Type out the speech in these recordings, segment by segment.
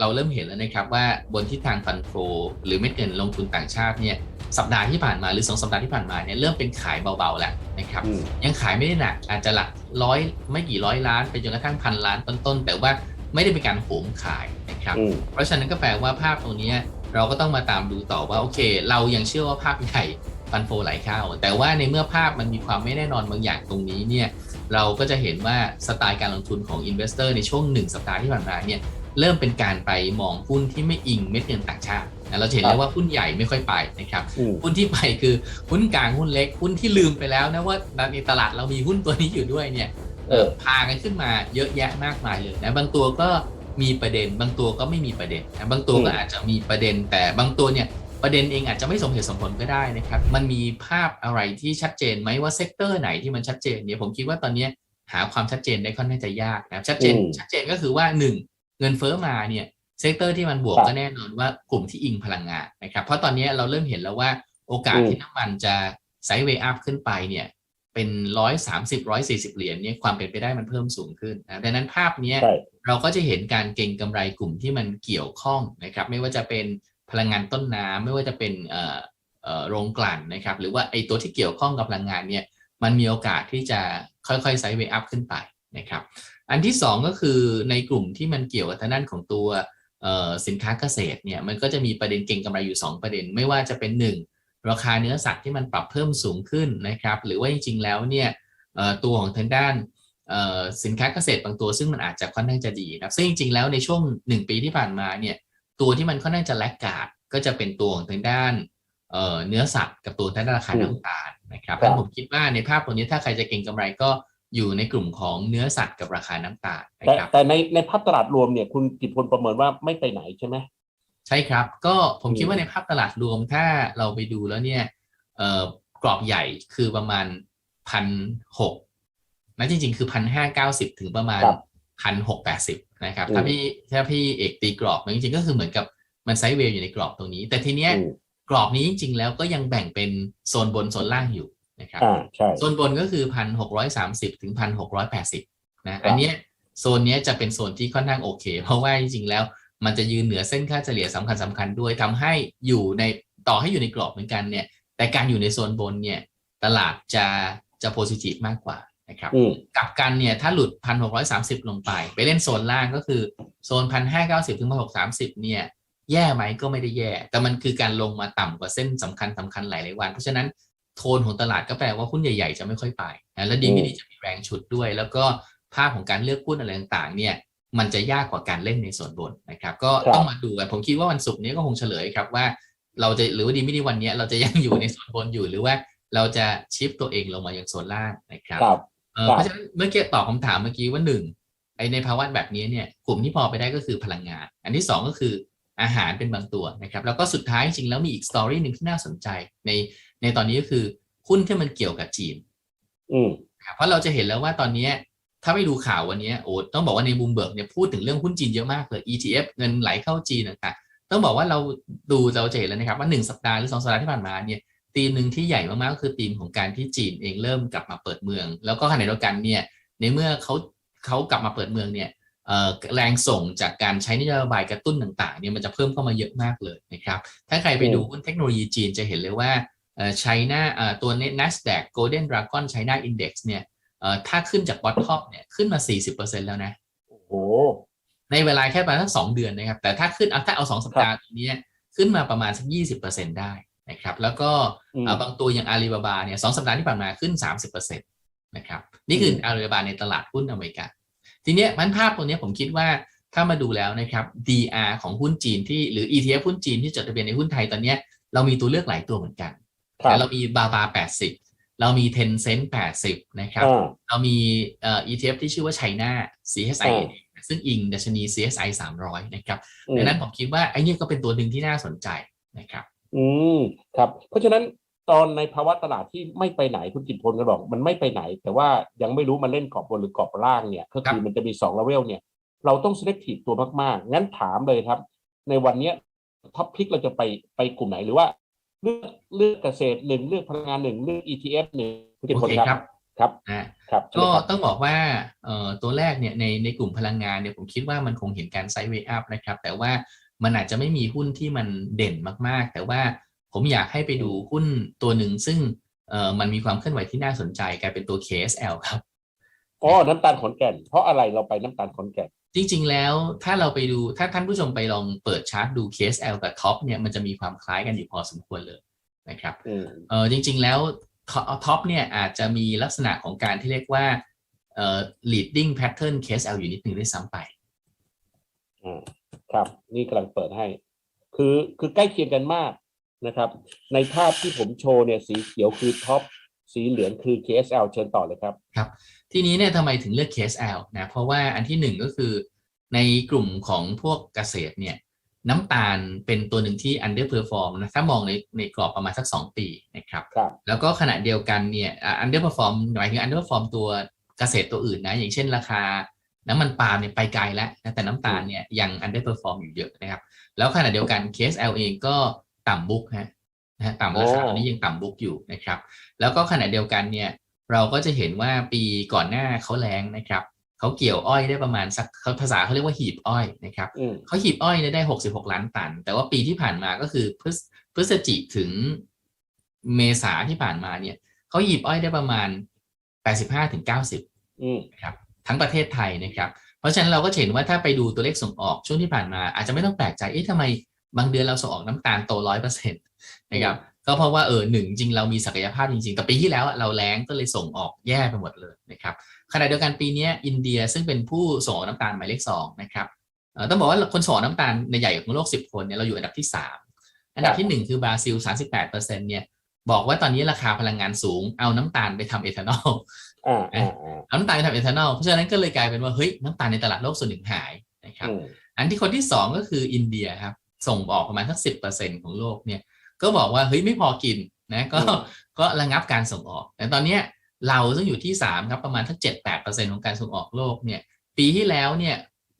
เราเริ่มเห็นแล้วนะครับว่าบนทิศทางฟันโฟหรือเม็ดเงินลงทุนต่างชาติเนี่ยสัปดาห์ที่ผ่านมาหรือ2สัปดาห์ที่ผ่านมาเนี่ยเริ่มเป็นขายเบาๆแล้วนะครับอืมยังขายไม่ได้หนักอาจจะหลักร้อยไม่กี่ร้อยล้านไปจนกระทั่งพันล้านต้นๆ แต่ว่าไม่ได้เป็นการโหมขายนะครับอืมเพราะฉะนั้นก็แปลว่าภาพตรงเนี้ยเราก็ต้องมาตามดูต่อว่าโอเค เรายังเชื่อว่าภาพใหญ่ฟันโฟไหลเข้าแต่ว่าในเมื่อภาพมันมีความไม่แน่นอนบางอย่างตรงนี้เนี่ยเราก็จะเห็นว่าสไตล์การลงทุนของอินเวสเตอร์ในช่วง 1 สัปดาห์ที่ผ่านมาเนี่ย เริ่มเป็นการไปมองหุ้นที่ไม่อิงเม็ดเงินต่างชาตินะเราจะเห็นครับแล้วว่าหุ้นใหญ่ไม่ค่อยไปนะครับอืมหุ้นที่ไปคือหุ้นกลางหุ้นเล็กหุ้นที่ลืมไปแล้วนะว่าในตลาดเรามีหุ้นตัวนี้อยู่ด้วยเนี่ยเออพากันขึ้นมาเยอะแยะมากมายเลยนะบางตัวก็มีประเด็น บางตัวก็ไม่มีประเด็นนะบางตัวก็อืมอาจจะมีประเด็น แต่บางตัวเนี่ยประเด็นเองอาจจะไม่สมเหตุสมผลก็ได้นะครับ มันมีภาพอะไรที่ชัดเจนไหมว่าเซกเตอร์ไหนที่มันชัดเจนเนี่ยผมคิดว่าตอนเนี้ยหาความชัดเจนได้ค่อนข้างจะยากนะครับชัดเจนอืมชัดเจนก็คือว่าหนึ่ง เงินเฟ้อมาเนี่ยเซกเตอร์ที่มันบวกครับก็แน่นอนว่ากลุ่มที่อิงพลังงานนะครับเพราะตอนนี้เราเริ่มเห็นแล้วว่าโอกาสอืมที่น้ำมันจะไซด์เวย์อัพขึ้นไปเนี่ยเป็นร้อยสามสิบร้อยสี่สิบเหรียญเนี่ยความเป็นไปได้มันเพิ่มสูงขึ้นนะดังนั้นภาพเนี้ยใช่เราก็จะเห็นการเก็งกำไรกลุ่มที่มันเกี่ยวข้องนะครับไม่ว่าจะเป็นพลังงานต้นน้ำไม่ว่าจะเป็นเอ่อเอ่อโรงกลั่นนะครับหรือว่าไอ้ตัวที่เกี่ยวข้องกับพลังงานเนี่ยมันมีโอกาสที่จะค่อยๆไซด์เวย์อัพขึ้นไปนะครับ อันที่สองก็คือในกลุ่มที่มันเกี่ยวกับทางด้านของตัวเอ่อสินค้าเกษตรเนี่ยมันก็จะมีประเด็นเก็งกำไรอยู่ 2 ประเด็น ไม่ว่าจะเป็น 1 ราคาเนื้อสัตว์ที่มันปรับเพิ่มสูงขึ้นนะครับ หรือว่าจริง ๆ แล้วเนี่ยเอ่อตัวของทางด้านเอ่อสินค้าเกษตรบางตัวซึ่งมันอาจจะค่อนข้างจะดีนะครับซึ่งจริง ๆ แล้วในช่วง 1 ปีที่ผ่านมาเนี่ยตัวที่มันค่อนข้างจะแลกขาดก็จะเป็นตัวของทางด้านเอ่อเนื้อสัตว์กับตัวทางด้านราคาอืมน้ำตาลนะครับครับแล้วผมคิดว่าในภาพตัวนี้ถ้าใครจะเก็งกำไรก็ อยู่ในกลุ่มของเนื้อสัตว์กับราคาน้ำตาลนะแต่ครับแต่ในในภาพตลาดรวมเนี่ยคุณกิตพลประเมินว่าไม่ไปไหนใช่ไหมใช่ครับ ก็ผมคิดอืมว่าในภาพตลาดรวมถ้าเราไปดูแล้วเนี่ยเอ่อกรอบใหญ่คือประมาณพันหกนะจริง ๆ คือพันห้าเก้าสิบถึงประมาณครับพันหกแปดสิบนะครับอืมถ้าพี่ถ้าพี่เอกตีกรอบมันจริงๆก็คือเหมือนกับมันไซด์เวย์อยู่ในกรอบตรงนี้ แต่ทีเนี้ยอืมกรอบนี้จริงๆแล้วก็ยังแบ่งเป็นโซนบนโซนล่างอยู่ นะครับอ่าใช่โซนบนก็คือพันหกร้อยสามสิบถึงพันหกร้อยแปดสิบนะครับอันเนี้ยโซนเนี้ยจะเป็นโซนที่ค่อนข้างโอเค เพราะว่าจริงๆแล้ว มันจะยืนเหนือเส้นค่าเฉลี่ยสำคัญสำคัญๆด้วยทำให้อยู่ในต่อให้อยู่ในกรอบเหมือนกันเนี่ยแต่การอยู่ในโซนบนเนี่ยตลาดจะจะโพซิทีฟมากกว่านะครับอืมกลับกันเนี่ยถ้าหลุดพันหกร้อยสามสิบลงไป ไปเล่นโซนล่างก็คือโซนพันห้าเก้าสิบถึงพันหกสามสิบเนี่ยแย่ไหมก็ไม่ได้แย่ แต่มันคือการลงมาต่ำกว่าเส้นสำคัญสำคัญหลายๆวัน เพราะฉะนั้น โทนของตลาดก็แปลว่าหุ้นใหญ่ๆ จะไม่ค่อยไปนะและดีไม่ดีจะมีแรงฉุดด้วย แล้วก็ภาพของการเลือกหุ้นอะไรต่างๆ เนี่ย มันจะยากกว่าการเล่นในโซนบนนะครับ ก็ครับต้องมาดูกันผมคิดว่าวันศุกร์นี้ก็คงเฉลยครับว่า เราจะหรือว่าดีไม่ดีวันเนี้ยเราจะยังอยู่ในโซนบนอยู่หรือว่าเราจะชิปตัวเองลงมายังโซนล่างนะครับครับเอ่อครับเพราะฉะนั้นเมื่อกี้ตอบคำถามเมื่อกี้ว่าหนึ่งไอในภาวะแบบนี้เนี่ยกลุ่มที่พอไปได้ก็คือพลังงาน อันที่สองก็คือ อาหารเป็นบางตัวนะครับ แล้วก็สุดท้ายจริงๆแล้วมีอีกสตอรี่หนึ่งที่น่าสนใจในในตอนนี้ก็คือหุ้นที่มันเกี่ยวกับจีน อืมนะครับเพราะเราจะเห็นแล้วว่าตอนเนี้ยถ้าไม่ดูข่าววันเนี้ยโอ้ต้องบอกว่าในบูมเบิร์กเนี่ยพูดถึงเรื่องหุ้นจีนเยอะมากเลย ETF เงินไหลเข้าจีนต่างๆต้องบอกว่าเราดูเราจะเห็นแล้วนะครับว่าหนึ่งสัปดาห์หรือสองสัปดาห์ที่ผ่านมาเนี่ยธีมหนึ่งที่ใหญ่มากๆก็คือธีมของการที่จีนเองเริ่มกลับมาเปิดเมือง แล้วก็ขณะเดียวกันเนี่ยในเมื่อเขาเขากลับมาเปิดเมืองเนี่ยเอ่อ แรงส่งจากการใช้นโยบายกระตุ้นต่างๆเนี่ยมันจะเพิ่มเข้ามาเยอะมากเลยนะครับ ถ้าใครไปดูหุ้นเทคโนโลยีจีนจะเห็นเลยว่าเอ่อ China เอ่อตัว NASDAQ Golden Dragon China Index เนี่ยเอ่อถ้าขึ้นจาก bottom เนี่ยขึ้นมา 40%แล้วนะ โอ้โห ในเวลาแค่ประมาณสักสองเดือนนะครับ แต่ถ้าขึ้นเอาถ้าเอาสองสัปดาห์ตรงนี้ขึ้นมาประมาณสักยี่สิบเปอร์เซ็นได้นะครับ แล้วก็อืมเอ่อบางตัวอย่างอาลีบาบาเนี่ยสองสัปดาห์ที่ผ่านมาขึ้นสามสิบเปอร์เซ็นตนะครับ นี่คืออาลีบาบาในตลาดหุ้นอเมริกา ทีเนี้ยมันภาพตัวเนี้ยผมคิดว่าถ้ามาดูแล้วนะครับ DR ของหุ้นจีนที่หรือ ETF หุ้นจีนที่จดทะเบียนในหุ้นไทยตอนเนี้ยเรามีตัวเลือกหลายตัวเหมือนกันครับแต่เรามีบาบา80เรามี Tencent 80นะครับอ่าเรามีเอ่อ ETF ที่ชื่อว่า China CSI อ่าซึ่งอิงดัชนี CSI 300นะครับอืมดังนั้นผมคิดว่าไอ้เนี่ยก็เป็นตัวหนึ่งที่น่าสนใจนะครับ อืม ครับ เพราะฉะนั้น ตอนในภาวะตลาดที่ไม่ไปไหนคุณกิตพลก็บอกมันไม่ไปไหน แต่ว่ายังไม่รู้มันเล่นกรอบบนหรือกรอบล่างเนี่ยก็คือมันจะมีสองเลเวลเนี่ย เราต้อง selective ตัวมากๆ งั้นถามเลยครับ ในวันเนี้ท็อปพิกเราจะไปไปกลุ่มไหนหรือว่า เลือกเลือกเกษตรหนึ่งเลือกพลังงานหนึ่งเลือก ETF หนึ่งคุณกิตโอพลเคคครัรับบครับนะครับครับใช่ไหก็มครับต้องบอกว่าเอ่อตัวแรกเนี่ยในในกลุ่มพลังงานเนี่ยผมคิดว่ามันคงเห็นการไซด์เวย์อัพนะครับ แต่ว่ามันอาจจะไม่มีหุ้นที่มันเด่นมากๆ แต่ว่า ผมอยากให้ไปดูหุ้นตัวหนึ่งซึ่งเอ่อมันมีความเคลื่อนไหวที่น่าสนใจกลายเป็นตัว KSL ครับอ๋อน้ำตาลขอนแก่น เพราะอะไรเราไปน้ำตาลขอนแก่น จริง ๆ แล้วถ้าเราไปดูถ้าท่านผู้ชมไปลองเปิดชาร์ตดู KSL กับท็อปเนี่ยมันจะมีความคล้ายกันอยู่พอสมควรเลยนะครับอืมเออจริง ๆ แล้วท็อปเนี่ยอาจจะมีลักษณะของการที่เรียกว่าเอ่อ leading pattern KSL อยู่นิดหนึ่งด้วยซ้ำไปอ่าครับนี่กำลังเปิดให้ คือคือใกล้เคียงกันมาก นะครับ ในภาพที่ผมโชว์เนี่ยสีเขียวคือท็อปสีเหลืองคือ KSL เชิญต่อเลยครับ ทีนี้เนี่ยทำไมถึงเลือก KSL นะเพราะว่าอันที่หนึ่งก็คือในกลุ่มของพวกเกษตรเนี่ยน้ำตาลเป็นตัวหนึ่งที่ underperform นะถ้ามองในในกรอบประมาณสัก 2 ปีนะครับครับแล้วก็ขณะเดียวกันเนี่ยอ่า underperform หมายถึง underperform ตัวเกษตรตัวอื่นนะ อย่างเช่นราคาน้ำมันปาล์มเนี่ยไปไกลแล้วนะแต่น้ำตาลเนี่ยยัง underperform อยู่เยอะนะครับ แล้วขณะเดียวกัน KSL เองก็ ต่ำบุ๊กฮะนะฮะต่ำราคาโอ้ตอนนี้ยังต่ำบุ๊กอยู่นะครับ แล้วก็ขณะเดียวกันเนี่ย เราก็จะเห็นว่าปีก่อนหน้าเขาแรงนะครับเขาเกี่ยวอ้อยได้ประมาณสักเขาภาษาเขาเรียกว่าหีบอ้อยนะครับอืมเขาหีบอ้อยเนี่ยได้66ล้านตัน แต่ว่าปีที่ผ่านมาก็คือพฤศพฤศจิถึงเมษาที่ผ่านมาเนี่ยเขาหีบอ้อยได้ประมาณ85ถึง90อืมนะครับทั้งประเทศไทยนะครับ เพราะฉะนั้นเราก็จะเห็นว่าถ้าไปดูตัวเลขส่งออกช่วงที่ผ่านมา อาจจะไม่ต้องแปลกใจเอ๊ะทำไม บางเดือนเราส่งออกน้ำตาลโตร้อยเปอร์เซ็นต์นะครับก็เพราะว่าเออหนึ่งจริงเรามีศักยภาพจริงๆ แต่ปีที่แล้วอะเราแรงก็เลยส่งออกแย่ไปหมดเลยนะครับขณะเดียวกันปีเนี้ยอินเดียซึ่งเป็นผู้ส่งออกน้ำตาลหมายเลขสองนะครับเอ่อต้องบอกว่าคนส่งออกน้ำตาลในใหญ่ของโลก 10 คนเนี่ยเราอยู่อันดับที่สามอันดับที่หนึ่งคือบราซิล 38เปอร์เซ็นต์เนี่ยบอกว่าตอนนี้ราคาพลังงานสูงเอาน้ำตาลไปทำเอทานอลอ่าอ่าอ่าเอาน้ำตาลไปทำเอทานอลเพราะฉะนั้นก็เลยกลายเป็นว่าเฮ้ยน้ำตาลในตลาดโลกส่วนหนึ่งหายนะครับอืมอันที่คนที่สองก็คืออินเดียครับ ส่งออกประมาณสักสิบเปอร์เซ็นของโลกเนี่ยก็บอกว่าเฮ้ยไม่พอกินนะก็อืมก็ระงับการส่งออก แต่ตอนเนี้ยเราซึ่งอยู่ที่สามครับประมาณสักเจ็ดแปดเปอร์เซ็นของการส่งออกโลกเนี่ยปีที่แล้วเนี่ย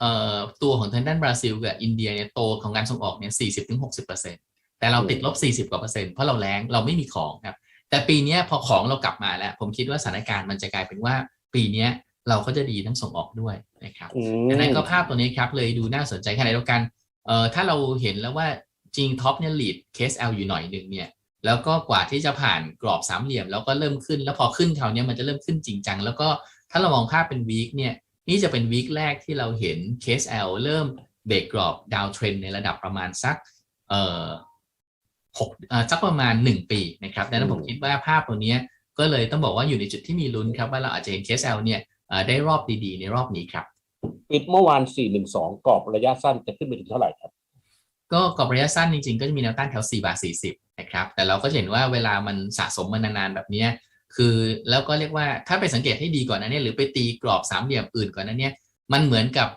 เอ่อตัวของทางด้านบราซิลกับอินเดียเนี่ยโตของการส่งออกเนี่ยสี่สิบถึงหกสิบเปอร์เซ็นแต่เราติดลบสี่สิบกว่าเปอร์เซ็นต์เพราะเราแรงเราไม่มีของครับแต่ปีเนี้ยพอของเรากลับมาแล้ว ผมคิดว่าสถานการณ์มันจะกลายเป็นว่าปีเนี้ยเราก็จะดีทั้งส่งออกด้วยนะครับอืมดังนั้นก็ภาพตัวนี้ครับเลยดูน่าสนใจขณะเดียวกัน เอ่อถ้าเราเห็นแล้วว่าจริงท็อปเนี่ยลีดเคส L อยู่หน่อยหนึ่งเนี่ยแล้วก็กว่าที่จะผ่านกรอบสามเหลี่ยม แล้วก็เริ่มขึ้น แล้วพอขึ้นคราวเนี้ยมันจะเริ่มขึ้นจริงจังแล้วก็ถ้าเรามองภาพเป็นวีคเนี่ยนี่จะเป็นวีคแรกที่เราเห็นเคส L เริ่มเบรกกรอบดาวเทรนในระดับประมาณสักเอ่อหกเอ่อสักประมาณ 1 ปีนะครับดังนั้นผมคิดว่าภาพตัวเนี้ยก็เลยต้องบอกว่าอยู่ในจุดที่มีลุ้นครับว่าเราอาจจะเห็นเคส L เนี่ยเอ่อได้รอบดีๆ ในรอบนี้ครับ ปิดเมื่อวาน 412 กรอบระยะสั้นจะขึ้นไปถึงเท่าไหร่ครับ ก็กรอบระยะสั้นจริงๆ ก็จะมีแนวต้านแถว4บาท40 นะครับ แต่เราก็จะเห็นว่าเวลามันสะสมมานานๆ แบบเนี้ยคือแล้วก็เรียกว่าถ้าไปสังเกตให้ดีก่อนนะเนี่ยหรือไปตีกรอบสามเหลี่ยมอื่นก่อนนะเนี่ยมันเหมือนกับ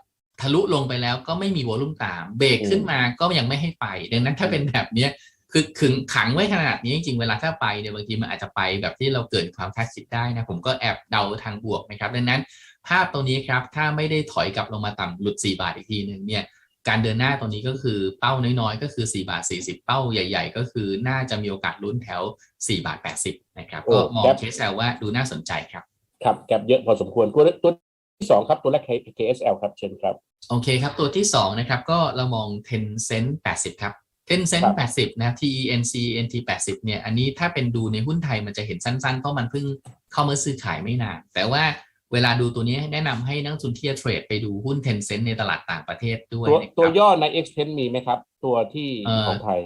ทะลุลงไปแล้วก็ไม่มีวอลุ่มตามเบรกขึ้นมาก็ยังไม่ให้ไป ดังนั้นถ้าเป็นแบบเนี้ยคือขึงขังไว้ขนาดนี้จริงๆ เวลาถ้าไปเนี่ยบางทีมันอาจจะไปแบบที่เราเกิดความคาดคิดได้นะผมก็แอบเดาทางบวกนะครับดังนั้น ภาพตรงนี้ครับถ้าไม่ได้ถอยกลับลงมาต่ำหลุด 4 บาทอีกทีหนึ่งเนี่ยการเดินหน้าตรงนี้ก็คือเป้าน้อยๆ ก็คือ 4 บาท 40 เป้าใหญ่ ๆ ก็คือน่าจะมีโอกาสลุ้นแถว 4 บาท 80 นะครับโอ้ก็มองครับเคสแอลว่าดูน่าสนใจครับ ครับแกบเยอะพอสมควรตัวตัวที่สองครับ ตัวแรก KSL ครับเชิญครับ โอเคครับ ตัวที่ 2 นะครับก็เรามอง Tencent 80 ครับ Tencent ครับ80 นะครับ TENCENT 80 เนี่ยอันนี้ถ้าเป็นดูในหุ้นไทยมันจะเห็นสั้นๆ เพราะมันเพิ่งเข้ามาซื้อขายไม่นานแต่ว่า เวลาดูตัวนี้แนะนำให้นักลงทุนที่จะเทรดไปดูหุ้น Tencent ในตลาดต่างประเทศด้วย ตัวนะครับตัวย่อใน Extend มีไหมครับ ตัวที่เอ่อของไทย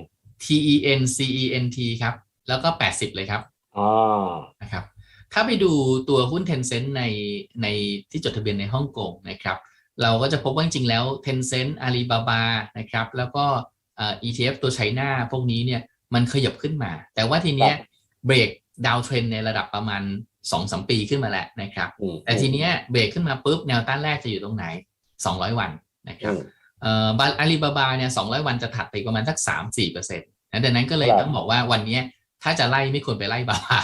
TENCENT ครับ แล้วก็80เลยครับอ่านะครับ ถ้าไปดูตัวหุ้น Tencent ในในที่จดทะเบียนในฮ่องกงนะครับ เราก็จะพบว่าจริงๆแล้ว Tencent Alibaba นะครับ แล้วก็เอ่อ ETF ตัวไชน่าพวกนี้เนี่ยมันขยับขึ้นมา แต่ว่าทีเนี้ยครับเบรกดาวเทรนในระดับประมาณ 2-3ปีขึ้นมาแล้วนะครับอืมแต่ทีเนี้ยเบรกขึ้นมาปุ๊บแนวต้านแรกจะอยู่ตรงไหน 200 วันนะครับอืมเอ่อบาอาลีบาบาเนี่ย200 วันจะถัดไปอีกประมาณสัก 3-4เปอร์เซ็นต์นะดังนั้นก็เลยครับต้องบอกว่าวันเนี้ยถ้าจะไล่ไม่ควรไปไล่บาบา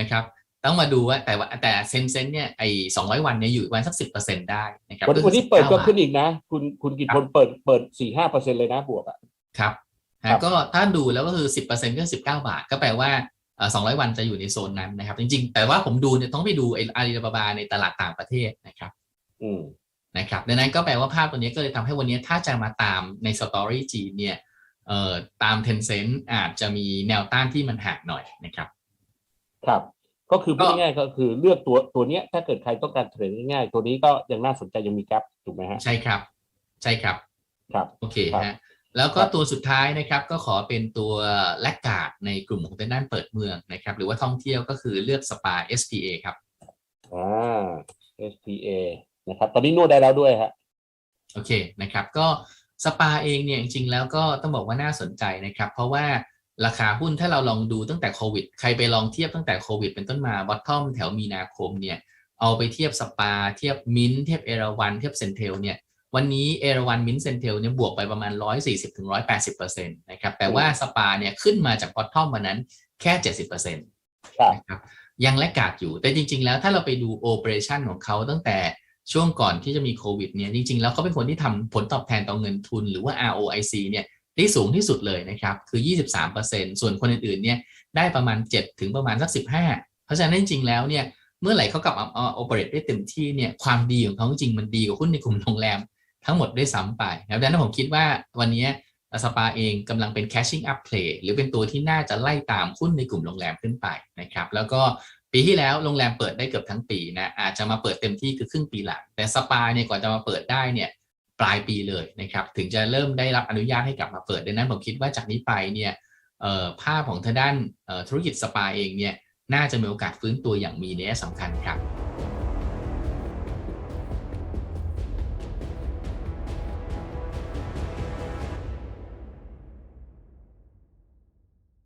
นะครับต้องมาดูว่าแต่ว่าแต่เซนเซนเนี่ยไอ้200วันเนี่ยอยู่ประมาณสัก10%ได้นะครับวันก็คือวันนี้เปิดก็19ขึ้นอีกนะ คุณคุณกิตพลเปิดเปิดสี่ห้าเปอร์เซ็นเลยนะบวกอะครับครับนะก็ถ้าดูแล้วก็คือ10%ก็19บาท ก็แปลว่า สองร้อยวันจะอยู่ในโซนนั้นนะครับ จริงๆ แต่ว่าผมดูเนี่ยต้องไปดูไอ้อาลีบาบาในตลาดต่างประเทศนะครับอืมนะครับดังนั้นก็แปลว่าภาพตัวนี้ก็เลยทำให้วันนี้ถ้าจะมาตามในสตอรี่จีนเนี่ยเอ่อตาม Tencent อาจจะมีแนวต้านที่มันห่างหน่อยนะครับ ครับ ก็คือพูดก็ง่ายๆก็คือเลือกตัวตัวเนี้ยถ้าเกิดใครต้องการเทรดง่ายๆตัวนี้ก็ยังน่าสนใจยังมีแกลถูกไหมฮะใช่ครับ ใช่ครับ ครับโอเคครับฮะ แล้วก็ครับตัวสุดท้ายนะครับก็ขอเป็นตัวแลกการ์ดในกลุ่มของทางด้านเปิดเมืองนะครับ หรือว่าท่องเที่ยวก็คือเลือกสปา SPA ครับอ่า SPA นะครับ ตอนนี้นวดได้แล้วด้วยฮะโอเคนะครับ ก็สปาเองเนี่ยจริงๆแล้วก็ต้องบอกว่าน่าสนใจนะครับ เพราะว่าราคาหุ้นถ้าเราลองดูตั้งแต่โควิด ใครไปลองเทียบตั้งแต่โควิด เป็นต้นมาบอททอมแถวมีนาคมเนี่ยเอาไปเทียบสปา เทียบมินเทียบเอราวันเทียบเซนเทลเนี่ย วันนี้เอราวันมินเซนเทลเนี่ยบวกไปประมาณ 140ถึง180%นะครับแต่ว่าสปาเนี่ยขึ้นมาจากบอททอมวันนั้นแค่ 70%ครับนะครับยังและกาดอยู่แต่จริง ๆ แล้วถ้าเราไปดูโอเปอเรชันของเขาตั้งแต่ช่วงก่อนที่จะมีโควิดเนี่ยจริง ๆ แล้วเขาเป็นคนที่ทำผลตอบแทนต่อเงินทุนหรือว่า ROIC เนี่ยได้สูงที่สุดเลยนะครับคือ 23%ส่วนคนอื่นๆเนี่ยได้ประมาณ 7 ถึงประมาณสัก 15 เพราะฉะนั้นจริง ๆ แล้วเนี่ยเมื่อไหร่เขากลับมาโอเปเรตได้เต็มที่เนี่ยความดีของเขาจริงๆมันดีกว่าหุ้นในกลุ่มโรงแรม ทั้งหมดด้วยซ้ำไปนะครับดังนั้นผมคิดว่าวันนี้สปาเองกำลังเป็น cashing up play หรือเป็นตัวที่น่าจะไล่ตามหุ้นในกลุ่มโรงแรมขึ้นไปนะครับ แล้วก็ปีที่แล้วโรงแรมเปิดได้เกือบทั้งปีนะอาจจะมาเปิดเต็มที่คือครึ่งปีหลัง แต่สปาเนี่ยกว่าจะมาเปิดได้เนี่ยปลายปีเลยนะครับ ถึงจะเริ่มได้รับอนุญาตให้กลับมาเปิดดังนั้นผมคิดว่าจากนี้ไปเนี่ยภาพของทางด้านธุรกิจสปาเองเนี่ยน่าจะมีโอกาสฟื้นตัวอย่างมีนัยสำคัญครับ